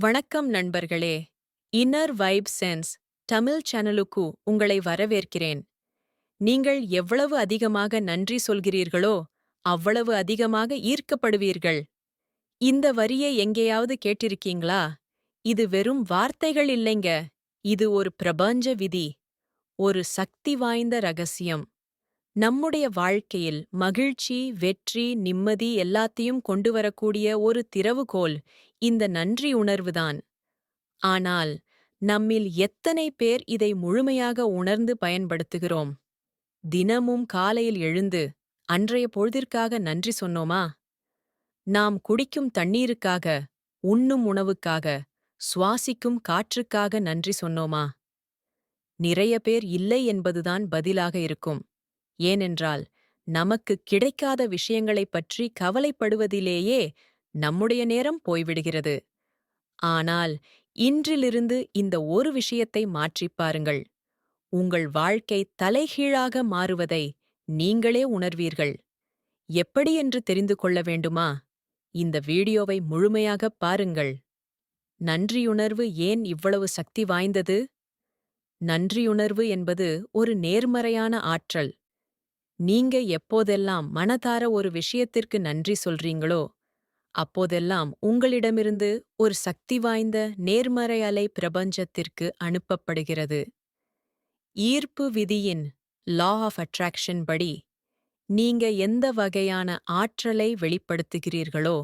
வணக்கம் நண்பர்களே. Inner vibe sense Tamil சேனலுக்கு உங்களை வரவேற்கிறேன். நீங்கள் எவ்வளவு அதிகமாக நன்றி சொல்கிறீர்களோ அவ்வளவு அதிகமாக ஈர்க்கப்படுவீர்கள். இந்த வரியை எங்கேயாவது கேட்டிருக்கீங்களா? இது வெறும் வார்த்தைகள் இல்லைங்க. இது ஒரு பிரபஞ்ச விதி. ஒரு சக்தி வாய்ந்த ரகசியம். நம்முடைய வாழ்க்கையில் மகிழ்ச்சி வெற்றி நிம்மதி எல்லாத்தையும் கொண்டு வரக்கூடிய ஒரு திறவுகோல் இந்த நன்றி உணர்வுதான் ஆனால் நம்மில் எத்தனை பேர் இதை முழுமையாக உணர்ந்து பயன்படுத்துகிறோம்? தினமும் காலையில் எழுந்து அன்றைய பொழுதிற்காக நன்றி சொன்னோமா? நாம் குடிக்கும் தண்ணீருக்காக உண்ணும் உணவுக்காக சுவாசிக்கும் காற்றுக்காக நன்றி சொன்னோமா? நிறைய பேர் இல்லை என்பதுதான் பதிலாக இருக்கும். ஏனென்றால் நமக்கு கிடைக்காத விஷயங்களைப் பற்றி கவலைப்படுவதிலேயே நம்முடைய நேரம் போய்விடுகிறது. ஆனால் இன்றிலிருந்து இந்த ஒரு விஷயத்தை மாற்றிப் பாருங்கள். உங்கள் வாழ்க்கை தலைகீழாக மாறுவதை நீங்களே உணர்வீர்கள். எப்படி என்று தெரிந்து கொள்ள வேண்டுமா? இந்த வீடியோவை முழுமையாகப் பாருங்கள். நன்றியுணர்வு ஏன் இவ்வளவு சக்தி வாய்ந்தது? நன்றியுணர்வு என்பது ஒரு நேர்மறையான ஆற்றல். நீங்க எப்போதெல்லாம் மனதார ஒரு விஷயத்திற்கு நன்றி சொல்றீங்களோ அப்போதெல்லாம் உங்களிடமிருந்து ஒரு சக்தி வாய்ந்த நேர்மறை அலை பிரபஞ்சத்திற்கு அனுப்பப்படுகிறது. ஈர்ப்பு விதியின் லா ஆஃப் அட்ராக்ஷன் படி நீங்க எந்த வகையான ஆற்றலை வெளிப்படுத்துகிறீர்களோ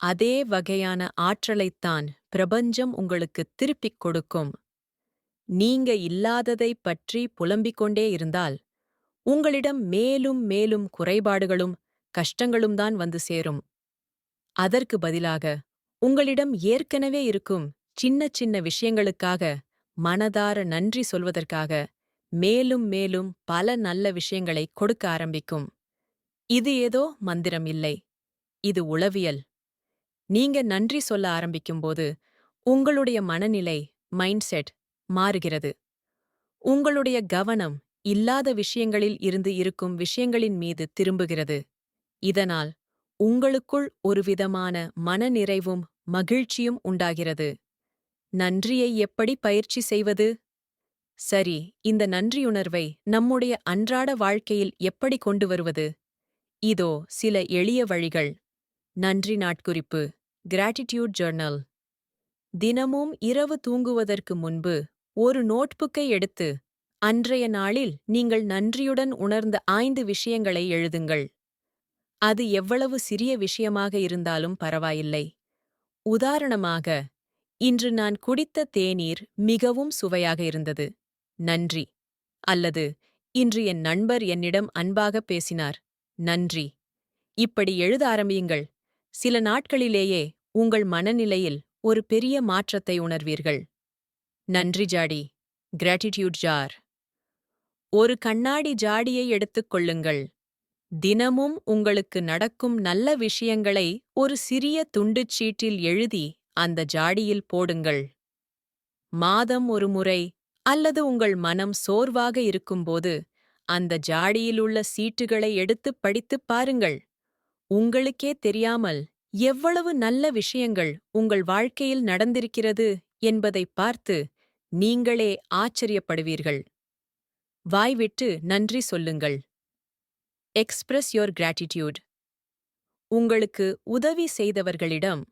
அதே வகையான ஆற்றலைத்தான் பிரபஞ்சம் உங்களுக்கு திருப்பிக் கொடுக்கும். நீங்க இல்லாததைப் பற்றி புலம்பிக் கொண்டே இருந்தால் உங்களிடம் மேலும் மேலும் குறைபாடுகளும் கஷ்டங்களும் தான் வந்து சேரும். அதற்கு பதிலாக உங்களிடம் ஏற்கனவே இருக்கும் சின்ன சின்ன விஷயங்களுக்காக மனதார நன்றி சொல்வதற்காக மேலும் மேலும் பல நல்ல விஷயங்களை கொடுக்க ஆரம்பிக்கும். இது ஏதோ மந்திரம் இல்லை. இது உளவியல். நீங்க நன்றி சொல்ல ஆரம்பிக்கும்போது உங்களுடைய மனநிலை மைண்ட் செட் மாறுகிறது. உங்களுடைய கவனம் இல்லாத விஷயங்களில் இருந்து இருக்கும் விஷயங்களின் மீது திரும்புகிறது. இதனால் உங்களுக்குள் ஒருவிதமான மனநிறைவும் மகிழ்ச்சியும் உண்டாகிறது. நன்றியை எப்படி பயிற்சி செய்வது? சரி இந்த நன்றியுணர்வை நம்முடைய அன்றாட வாழ்க்கையில் எப்படி கொண்டு வருவது? இதோ சில எளிய வழிகள். நன்றி நாட்குறிப்பு. கிராட்டிடியூட் ஜர்னல் தினமும் இரவு தூங்குவதற்கு முன்பு ஒரு நோட்புக்கை எடுத்து அன்றைய நாளில் நீங்கள் நன்றியுடன் உணர்ந்த ஐந்து விஷயங்களை எழுதுங்கள். அது எவ்வளவு சிறிய விஷயமாக இருந்தாலும் பரவாயில்லை. உதாரணமாக இன்று நான் குடித்த தேநீர் மிகவும் சுவையாக இருந்தது. நன்றி. அல்லது இன்று என் நண்பர் என்னிடம் அன்பாக பேசினார். நன்றி. இப்படி எழுத ஆரம்பியுங்கள். சில நாட்களிலேயே உங்கள் மனநிலையில் ஒரு பெரிய மாற்றத்தை உணர்வீர்கள். நன்றி ஜாடி. Gratitude jar. ஒரு கண்ணாடி ஜாடியை எடுத்துக் கொள்ளுங்கள். தினமும் உங்களுக்கு நடக்கும் நல்ல விஷயங்களை ஒரு சிறிய துண்டுச் சீட்டில் எழுதி அந்த ஜாடியில் போடுங்கள். மாதம் ஒரு முறை அல்லது உங்கள் மனம் சோர்வாக இருக்கும்போது அந்த ஜாடியில் உள்ள சீட்டுகளை எடுத்துப் படித்துப் பாருங்கள். உங்களுக்கே தெரியாமல் எவ்வளவு நல்ல விஷயங்கள் உங்கள் வாழ்க்கையில் நடந்திருக்கிறது என்பதைப் பார்த்து நீங்களே ஆச்சரியப்படுவீர்கள். வாய்விட்டு நன்றி சொல்லுங்கள். எக்ஸ்பிரஸ் யோர் கிராட்டிடியூட் உங்களுக்கு உதவி செய்தவர்களிடம்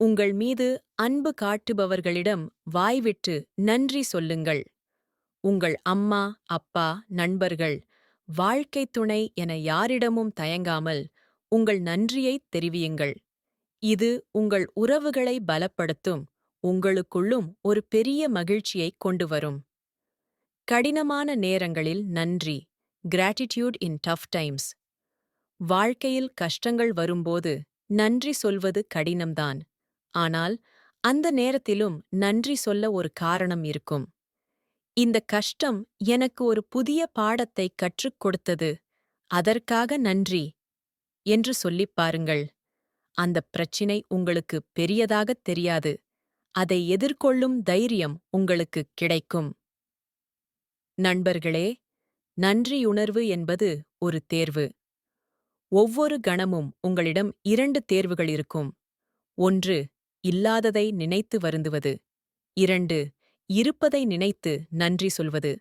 உங்கள் மீது அன்பு காட்டுபவர்களிடம் வாய்விட்டு நன்றி சொல்லுங்கள். உங்கள் அம்மா அப்பா நண்பர்கள் வாழ்க்கை துணை என யாரிடமும் தயங்காமல் உங்கள் நன்றியைத் தெரிவியுங்கள். இது உங்கள் உறவுகளை பலப்படுத்தும் உங்களுக்குள்ளும் ஒரு பெரிய மகிழ்ச்சியைக் கொண்டு வரும். கடினமான நேரங்களில் நன்றி. கிராட்டிடியூட் இன் டஃப் டைம்ஸ் வாழ்க்கையில் கஷ்டங்கள் வரும்போது நன்றி சொல்வது கடினம்தான். ஆனால் அந்த நேரத்திலும் நன்றி சொல்ல ஒரு காரணம் இருக்கும். இந்த கஷ்டம் எனக்கு ஒரு புதிய பாடத்தை கற்றுக் கொடுத்தது. அதற்காக நன்றி என்று சொல்லிப் பாருங்கள். அந்த பிரச்சினை உங்களுக்கு பெரியதாகத் தெரியாது. அதை எதிர்கொள்ளும் தைரியம் உங்களுக்குக் கிடைக்கும். நண்பர்களே நன்றியுணர்வு என்பது ஒரு தேர்வு. ஒவ்வொரு கணமும் உங்களிடம் இரண்டு தேர்வுகள் இருக்கும். ஒன்று இல்லாததை நினைத்து வருந்துவது. இரண்டு இருப்பதை நினைத்து நன்றி சொல்வது.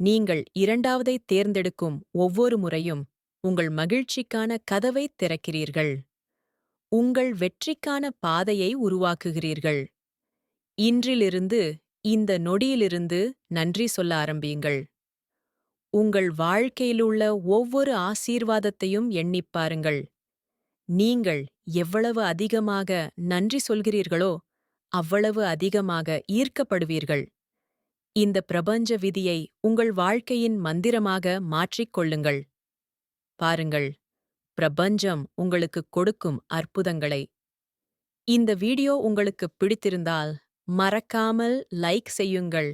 நீங்கள் இரண்டாவதை தேர்ந்தெடுக்கும் ஒவ்வொரு முறையும் உங்கள் மகிழ்ச்சிக்கான கதவைத் திறக்கிறீர்கள். உங்கள் வெற்றிக்கான பாதையை உருவாக்குகிறீர்கள். இன்றிலிருந்து இந்த நொடியிலிருந்து நன்றி சொல்ல ஆரம்பியுங்கள். உங்கள் வாழ்க்கையிலுள்ள ஒவ்வொரு ஆசீர்வாதத்தையும் எண்ணிப் பாருங்கள். நீங்கள் எவ்வளவு அதிகமாக நன்றி சொல்கிறீர்களோ அவ்வளவு அதிகமாக ஈர்க்கப்படுவீர்கள். இந்த பிரபஞ்ச விதியை உங்கள் வாழ்க்கையின் மந்திரமாக மாற்றிக் கொள்ளுங்கள். பாருங்கள் பிரபஞ்சம் உங்களுக்கு கொடுக்கும் அற்புதங்களை. இந்த வீடியோ உங்களுக்கு பிடித்திருந்தால் மறக்காமல் லைக் செய்யுங்கள்.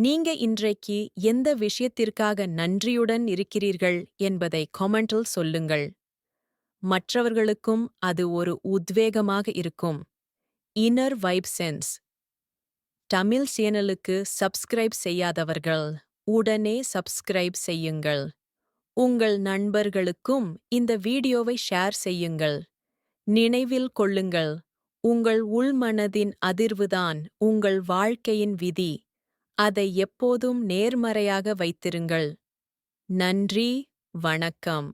நீங்க இன்றைக்கு எந்த விஷயத்திற்காக நன்றியுடன் இருக்கிறீர்கள் என்பதை கொமெண்டில் சொல்லுங்கள். மற்றவர்களுக்கும் அது ஒரு உத்வேகமாக இருக்கும். இன்னர் வைப் சென்ஸ் தமிழ் சேனலுக்கு சப்ஸ்கிரைப் செய்யாதவர்கள் உடனே சப்ஸ்கிரைப் செய்யுங்கள். உங்கள் நண்பர்களுக்கும் இந்த வீடியோவை ஷேர் செய்யுங்கள். நினைவில் கொள்ளுங்கள் உங்கள் உள்மனதின் அதிர்வுதான் உங்கள் வாழ்க்கையின் விதி. அதை எப்போதும் நேர்மறையாக வைத்திருங்கள். நன்றி வணக்கம்.